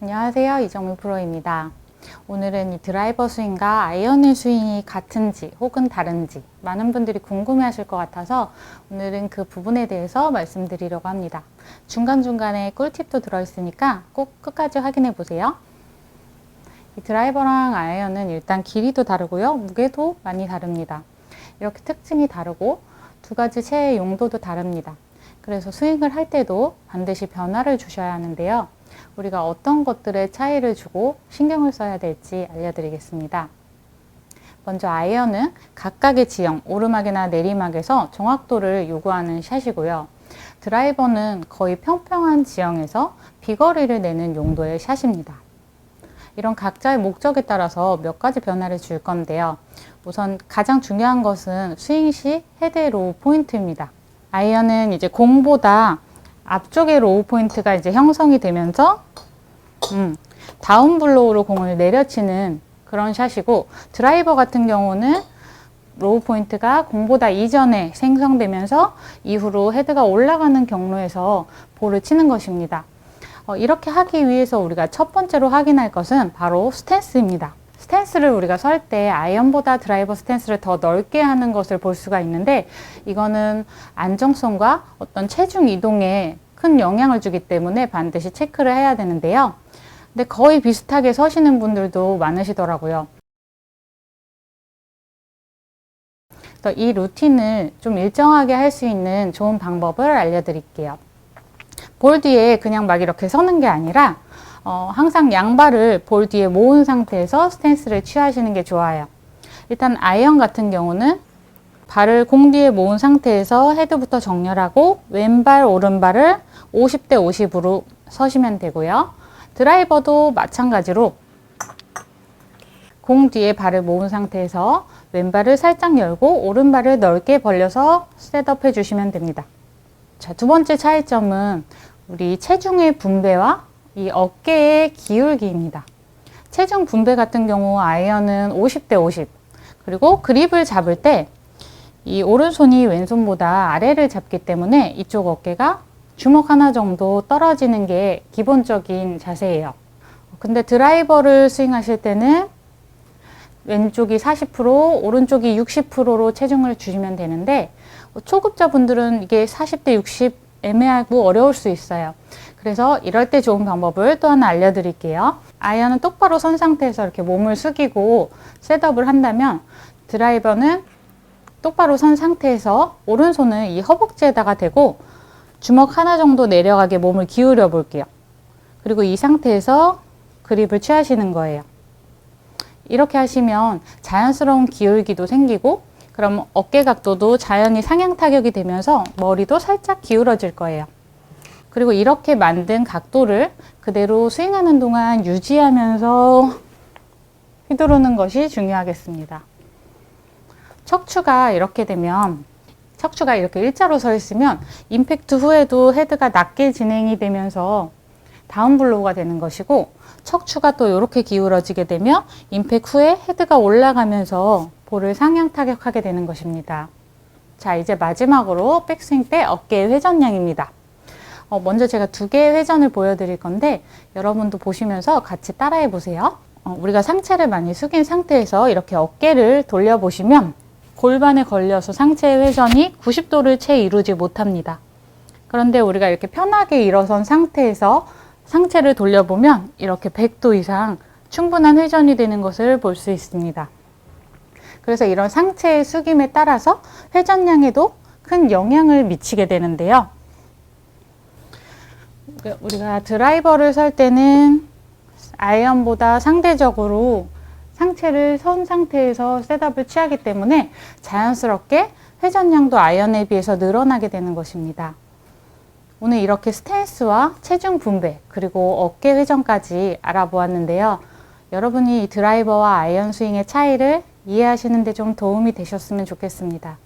안녕하세요. 이정미 프로입니다. 오늘은 이 드라이버 스윙과 아이언의 스윙이 같은지 혹은 다른지 많은 분들이 궁금해 하실 것 같아서 오늘은 그 부분에 대해서 말씀드리려고 합니다. 중간중간에 꿀팁도 들어있으니까 꼭 끝까지 확인해 보세요. 이 드라이버랑 아이언은 일단 길이도 다르고요. 무게도 많이 다릅니다. 이렇게 특징이 다르고 두 가지 채의 용도도 다릅니다. 그래서 스윙을 할 때도 반드시 변화를 주셔야 하는데요. 우리가 어떤 것들에 차이를 주고 신경을 써야 될지 알려드리겠습니다. 먼저 아이언은 각각의 지형, 오르막이나 내리막에서 정확도를 요구하는 샷이고요. 드라이버는 거의 평평한 지형에서 비거리를 내는 용도의 샷입니다. 이런 각자의 목적에 따라서 몇 가지 변화를 줄 건데요. 우선 가장 중요한 것은 스윙 시 헤드 로우 포인트입니다. 아이언은 이제 공보다 앞쪽에 로우 포인트가 이제 형성이 되면서 음, 다운 블로우로 공을 내려치는 그런 샷이고 드라이버 같은 경우는 로우 포인트가 공보다 이전에 생성되면서 이후로 헤드가 올라가는 경로에서 볼을 치는 것입니다. 어, 이렇게 하기 위해서 우리가 첫 번째로 확인할 것은 바로 스탠스입니다. 스탠스를 우리가 설 때 아이언보다 드라이버 스탠스를 더 넓게 하는 것을 볼 수가 있는데 이거는 안정성과 어떤 체중 이동에 큰 영향을 주기 때문에 반드시 체크를 해야 되는데요. 근데 거의 비슷하게 서시는 분들도 많으시더라고요. 그래서 이 루틴을 좀 일정하게 할 수 있는 좋은 방법을 알려드릴게요. 볼 뒤에 그냥 막 이렇게 서는 게 아니라 어, 항상 양발을 볼 뒤에 모은 상태에서 스탠스를 취하시는 게 좋아요. 일단 아이언 같은 경우는 발을 공 뒤에 모은 상태에서 헤드부터 정렬하고 왼발 오른발을 50대 50으로 서시면 되고요. 드라이버도 마찬가지로 공 뒤에 발을 모은 상태에서 왼발을 살짝 열고 오른발을 넓게 벌려서 셋업 해 주시면 됩니다. 자, 두 번째 차이점은 우리 체중의 분배와 이 어깨의 기울기입니다. 체중 분배 같은 경우 아이언은 50대 50. 그리고 그립을 잡을 때 이 오른손이 왼손보다 아래를 잡기 때문에 이쪽 어깨가 주먹 하나 정도 떨어지는 게 기본적인 자세예요. 근데 드라이버를 스윙하실 때는 왼쪽이 40%, 오른쪽이 60%로 체중을 주시면 되는데 초급자분들은 이게 40대 60 애매하고 어려울 수 있어요. 그래서 이럴 때 좋은 방법을 또 하나 알려드릴게요. 아이언은 똑바로 선 상태에서 이렇게 몸을 숙이고 셋업을 한다면 드라이버는 똑바로 선 상태에서 오른손을 이 허벅지에다가 대고 주먹 하나 정도 내려가게 몸을 기울여 볼게요. 그리고 이 상태에서 그립을 취하시는 거예요. 이렇게 하시면 자연스러운 기울기도 생기고 그럼 어깨 각도도 자연히 상향 타격이 되면서 머리도 살짝 기울어질 거예요. 그리고 이렇게 만든 각도를 그대로 스윙하는 동안 유지하면서 휘두르는 것이 중요하겠습니다. 척추가 이렇게 되면 척추가 이렇게 일자로 서 있으면 임팩트 후에도 헤드가 낮게 진행이 되면서 다운 블로우가 되는 것이고 척추가 또 이렇게 기울어지게 되면 임팩트 후에 헤드가 올라가면서 볼을 상향 타격하게 되는 것입니다. 자, 이제 마지막으로 백스윙 때 어깨 회전량입니다. 어, 먼저 제가 두 개의 회전을 보여드릴 건데 여러분도 보시면서 같이 따라해 보세요. 어, 우리가 상체를 많이 숙인 상태에서 이렇게 어깨를 돌려보시면 골반에 걸려서 상체의 회전이 90도를 채 이루지 못합니다. 그런데 우리가 이렇게 편하게 일어선 상태에서 상체를 돌려보면 이렇게 100도 이상 충분한 회전이 되는 것을 볼 수 있습니다. 그래서 이런 상체의 숙임에 따라서 회전량에도 큰 영향을 미치게 되는데요. 우리가 드라이버를 설 때는 아이언보다 상대적으로 상체를 선 상태에서 셋업을 취하기 때문에 자연스럽게 회전량도 아이언에 비해서 늘어나게 되는 것입니다. 오늘 이렇게 스탠스와 체중 분배 그리고 어깨 회전까지 알아보았는데요. 여러분이 이 드라이버와 아이언 스윙의 차이를 이해하시는 데 좀 도움이 되셨으면 좋겠습니다.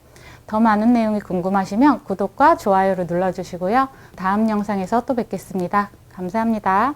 더 많은 내용이 궁금하시면 구독과 좋아요를 눌러주시고요. 다음 영상에서 또 뵙겠습니다. 감사합니다.